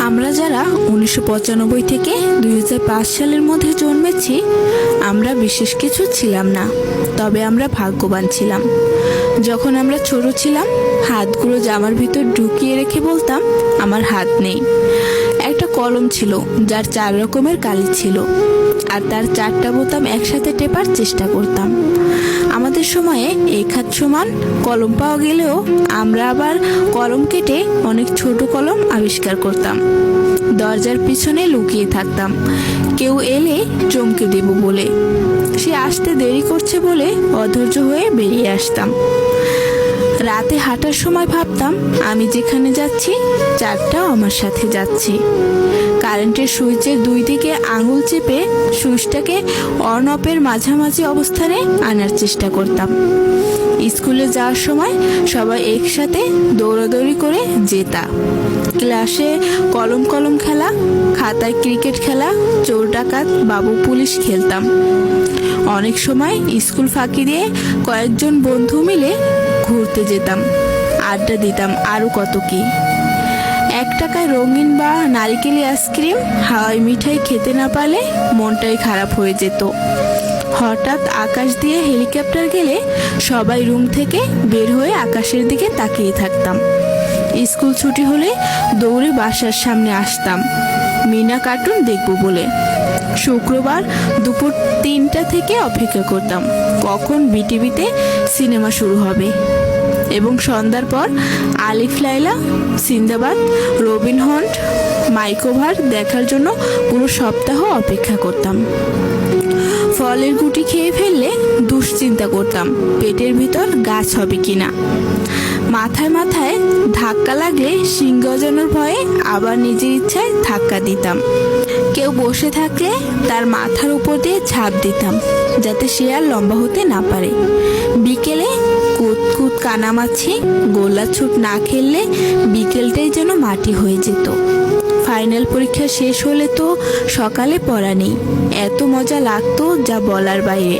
আমরা যারা উনিশশো পঁচানব্বই থেকে দু হাজার পাঁচ সালের মধ্যে জন্মেছি, আমরা বিশেষ কিছু ছিলাম না, তবে আমরা ভাগ্যবান ছিলাম। যখন আমরা ছোট ছিলাম, হাতগুলো জামার ভিতর ঢুকিয়ে রেখে বলতাম, আমার হাত নেই। একটা কলম ছিল, যার চার রকমের কালি ছিল, আর তার চারটা বোতাম একসাথে টেপার চেষ্টা করতাম। আমাদের সময়ে এক হাত সমান কলম পাওয়া গেলেও আমরা আবার কলম কেটে অনেক ছোট কলম আবিষ্কার করতাম। দরজার পিছনে লুকিয়ে থাকতাম। কেউ এলে চমকে দেব বলে। সে আসতে দেরি করছে বলে অধৈর্য হয়ে বেরিয়ে আসতাম। রাতে হাঁটার সময় ভাবতাম, আমি যেখানে যাচ্ছি, চারটাও আমার সাথে যাচ্ছে। কারেন্টের সুইচের দুই দিকে আঙুল চেপে সুইচটাকে অন অফের মাঝামাঝি অবস্থানে আনার চেষ্টা করতাম। স্কুলে যাওয়ার সময় সবাই একসাথে দৌড়াদৌড়ি করে যেতা ক্লাসে কলম কলম খেলা, খাতায় ক্রিকেট খেলা, চোর ডাকাত, বাবু পুলিশ খেলতাম। অনেক সময় স্কুল ফাঁকি দিয়ে কয়েকজন বন্ধু মিলে ঘুরতে যেতাম। আড্ডা দিতাম আরও কত কি। এক টাকায় রঙিন বা নারিকেলি আইসক্রিম, হাওয়াই মিঠাই খেতে না পারলে মনটাই খারাপ হয়ে যেত। হঠাৎ আকাশ দিয়ে হেলিকপ্টার গেলে সবাই রুম থেকে বের হয়ে আকাশের দিকে তাকিয়ে থাকতাম। স্কুল ছুটি হলে দৌড়ে বাসার সামনে আসতাম। মিনা কার্টুন দেখব বলে। শুক্রবার দুপুর তিনটা থেকে অপেক্ষা করতাম। কখন বিটিভিতে সিনেমা শুরু হবে? এবং সন্ধ্যার পর আলিফ লাইলা সিন্দাবাদ, রবিন হন্ট মাইকোভার দেখার জন্য পুরো সপ্তাহ অপেক্ষা করতাম। ফলের গুটি খেয়ে ফেললে দুশ্চিন্তা করতাম, পেটের ভিতর গাছ হবে কিনা। মাথায় মাথায় ধাক্কা লাগলে শিং গজানোর ভয়ে আবার নিজের ইচ্ছায় ধাক্কা দিতাম। কেউ বসে থাকলে তার মাথার উপর দিয়ে ঝাঁপ দিতাম, যাতে সে আর লম্বা হতে না পারে। বিকেলে কানামাছি গোল্লা ছুট না খেললে বিকেলটাই যেন মাটি হয়ে যেত। ফাইনাল পরীক্ষা শেষ হলে তো সকালে পড়া নেই। এত মজা লাগতো যা বলার বাইরে।